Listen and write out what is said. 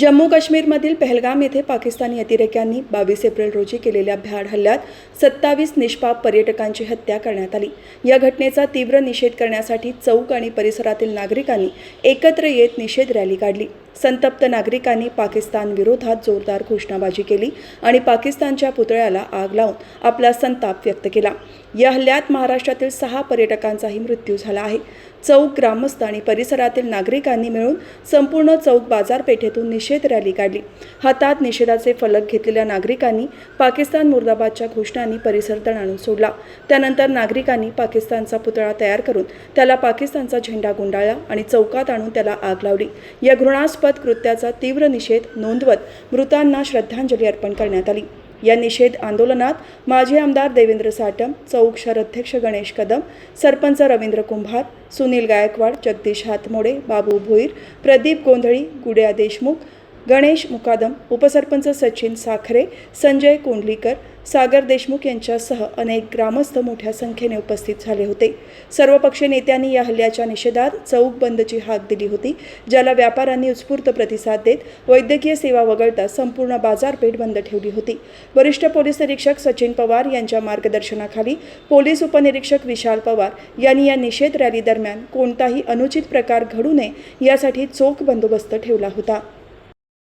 जम्मू काश्मीरमधील पहलगाम येथे पाकिस्तानी अतिरेक्यांनी बावीस एप्रिल रोजी केलेल्या भ्याड हल्ल्यात सत्तावीस निष्पाप पर्यटकांची हत्या करण्यात आली. या घटनेचा तीव्र निषेध करण्यासाठी चौक आणि परिसरातील नागरिकांनी एकत्र येत निषेध रॅली काढली. संतप्त नागरिकांनी पाकिस्तान विरोधात जोरदार घोषणाबाजी केली आणि पाकिस्तानच्या पुतळ्याला आग लावून आपला संताप व्यक्त केला. या हल्ल्यात महाराष्ट्रातील सहा पर्यटकांचाही मृत्यू झाला आहे. चौक ग्रामस्थ आणि परिसरातील नागरिकांनी मिळून संपूर्ण चौक बाजारपेठेतून निषेध रॅली काढली. हातात निषेधाचे फलक घेतलेल्या नागरिकांनी पाकिस्तान मुर्दाबादच्या घोषणांनी परिसर तणाणून सोडला. त्यानंतर नागरिकांनी पाकिस्तानचा पुतळा तयार करून त्याला पाकिस्तानचा झेंडा गुंडाळला आणि चौकात आणून त्याला आग लावली. या घृणास्पद कृत्याचा तीव्र निषेध नोंदवत मृतांना श्रद्धांजली अर्पण करण्यात आली. या निषेध आंदोलनात माजी आमदार देवेंद्र साटम चौक शहराध्यक्ष गणेश कदम सरपंच रवींद्र कुंभार सुनील गायकवाड जगदीश हातमोडे बाबू भोईर प्रदीप गोंधळी गुड्या देशमुख गणेश मुकादम उपसरपंच सचिन साखरे संजय कोंडलीकर सागर देशमुख यांच्यासह अनेक ग्रामस्थ मोठ्या संख्येने उपस्थित झाले होते. सर्वपक्षीय नेत्यांनी या हल्ल्याच्या निषेधात चौक बंदची हाक दिली होती ज्याला व्यापाऱ्यांनी उत्स्फूर्त प्रतिसाद देत वैद्यकीय सेवा वगळता संपूर्ण बाजारपेठ बंद ठेवली होती. वरिष्ठ पोलीस निरीक्षक सचिन पवार यांच्या मार्गदर्शनाखाली पोलीस उपनिरीक्षक विशाल पवार यांनी या निषेध रॅली दरम्यान कोणताही अनुचित प्रकार घडू नये यासाठी चोख बंदोबस्त ठेवला होता.